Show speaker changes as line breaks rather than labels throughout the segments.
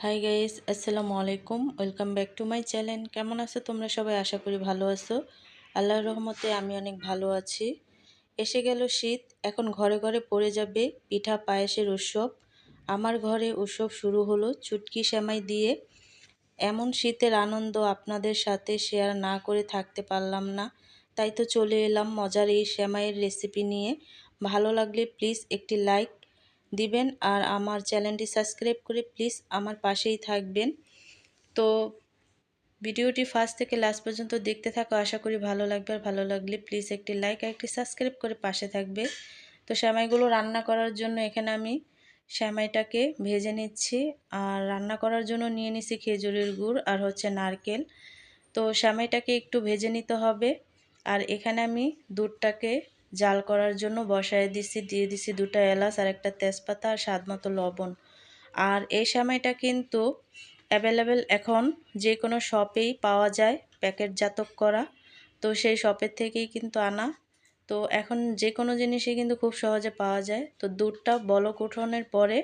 High guys আসসালামু আলাইকুম welcome back to my channel কেমন আছো তোমরা সবাই? আশা করি ভালো আছো। আল্লাহর রহমতে আমি অনেক ভালো আছি। এসে গেল শীত। এখন ঘরে ঘরে পড়ে যাবে পিঠা পায়েসের উৎসব। আমার ঘরে উৎসব শুরু হলো চুটকি সেমাই দিয়ে। এমন শীতের আনন্দ আপনাদের সাথে শেয়ার না করে থাকতে পারলাম না। তাই তো চলে এলাম মজার এই সেমাইয়ের রেসিপি নিয়ে। ভালো লাগলে প্লিজ একটি লাইক দিবেন আর আমার চ্যানেলটি সাবস্ক্রাইব করে প্লিজ আমার পাশেই থাকবেন। তো ভিডিওটি ফার্স্ট থেকে লাস্ট পর্যন্ত দেখতে থাকো। আশা করি ভালো লাগবে। আর ভালো লাগলে প্লিজ একটি লাইক আর একটি সাবস্ক্রাইব করে পাশে থাকবে। তো শ্যামাইগুলো রান্না করার জন্য এখানে আমি শ্যামাইটাকে ভেজে নিচ্ছি। আর রান্না করার জন্য নিয়ে নিছি খেজুরের গুড় আর হচ্ছে নারকেল। তো শ্যামাইটাকে একটু ভেজে নিতে হবে। আর এখানে আমি দুধটাকে জাল করার জন্য বসায় দিছি, দিয়ে দিছি দুটা এলাচ আর একটা তেজপাতা আর স্বাদ মতো লবণ। আর এই সময়টা কিন্তু অ্যাভেলেবেল এখন যে কোনো শপেই পাওয়া যায় প্যাকেটজাতক করা। তো সেই শপের থেকেই কিন্তু আনা। তো এখন যে কোনো জিনিসই কিন্তু খুব সহজে পাওয়া যায়। তো দুধটা বলক উঠোনের পরে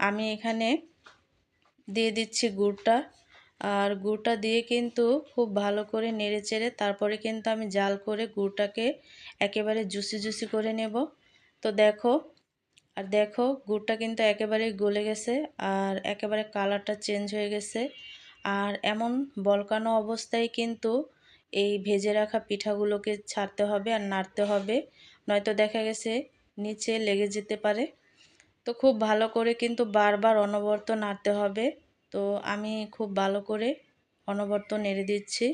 আমি এখানে দিয়ে দিচ্ছি গুড়টা। আর গুড়টা দিয়ে কিন্তু খুব ভালো করে নেড়ে চেড়ে তারপরে কিন্তু আমি জাল করে গুড়টাকে একেবারে জুসি জুসি করে নেব। তো দেখো, আর দেখো গুড়টা কিন্তু একেবারেই গলে গেছে আর একেবারে কালারটা চেঞ্জ হয়ে গেছে। আর এমন বলকানো অবস্থায় কিন্তু এই ভেজে রাখা পিঠাগুলোকে ছাড়তে হবে আর নাড়তে হবে, নয়তো দেখা গেছে নিচে লেগে যেতে পারে। তো খুব ভালো করে কিন্তু বারবার অনবর্ত নাড়তে হবে। তো আমি খুব ভালো করে অনবর্ত নেড়ে দিচ্ছি।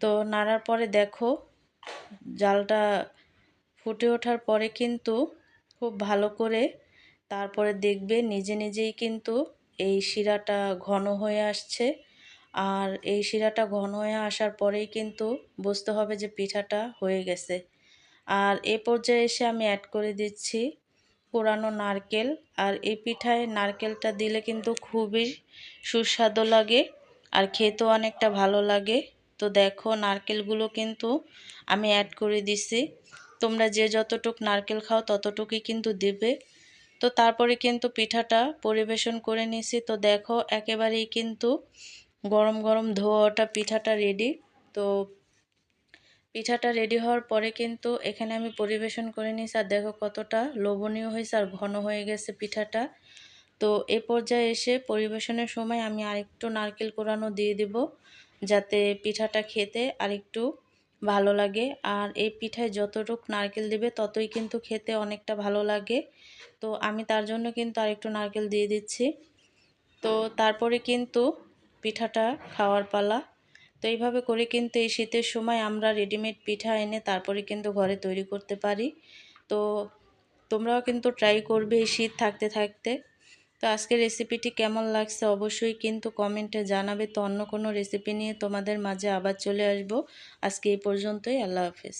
তো নাড়ার পরে দেখো, জালটা ফুটে ওঠার পরে কিন্তু খুব ভালো করে তারপরে দেখবে নিজে নিজেই কিন্তু এই শিরাটা ঘন হয়ে আসছে। আর এই শিরাটা ঘন হয়ে আসার পরেই কিন্তু বুঝতে হবে যে পিঠাটা হয়ে গেছে। আর এ পর্যায়ে এসে আমি অ্যাড করে দিচ্ছি পোড়ানো নারকেল আর এই পিঠায় নারকেলটা দিলে কিন্তু খুবই সুস্বাদু লাগে আর খেতেও অনেকটা ভালো লাগে। তো দেখো নারকেলগুলো কিন্তু আমি অ্যাড করে দিছি। তোমরা যে যতটুক নারকেল খাও ততটুকুই কিন্তু দেবে। তো তারপরে কিন্তু পিঠাটা পরিবেশন করে নিছি। তো দেখো একেবারেই কিন্তু গরম গরম ধোয়াটা পিঠাটা রেডি তো পিঠাটা রেডি হওয়ার পরে কিন্তু এখানে আমি পরিবেশন করে নিয়েছি আর দেখো কতটা লোভনীয় হয়েছে আর ঘন হয়ে গেছে পিঠাটা। তো এ পর্যায়ে এসে পরিবেশনের সময় আমি আরেকটু নারকেল কোরানো দিয়ে দিব, যাতে পিঠাটা খেতে আরেকটু ভালো লাগে। আর এই পিঠায় যতটুক নারকেল দেবে, ততই কিন্তু খেতে অনেকটা ভালো লাগে। তো আমি তার জন্য কিন্তু আরেকটু নারকেল দিয়ে দিচ্ছি। তো তারপরে কিন্তু পিঠাটা খাওয়ার পালা। তো এইভাবে করে কিন্তু এই শীতের সময় আমরা রেডিমেড পিঠা এনে তারপরে কিন্তু ঘরে তৈরি করতে পারি। তো তোমরাও কিন্তু ট্রাই করবে এই শীত থাকতে থাকতে। তো আজকের রেসিপিটি কেমন লাগছে অবশ্যই কিন্তু কমেন্টে জানাবে। তো অন্য কোনো রেসিপি নিয়ে তোমাদের মাঝে আবার চলে আসব। আজকে এই পর্যন্তই, আল্লাহ হাফেজ।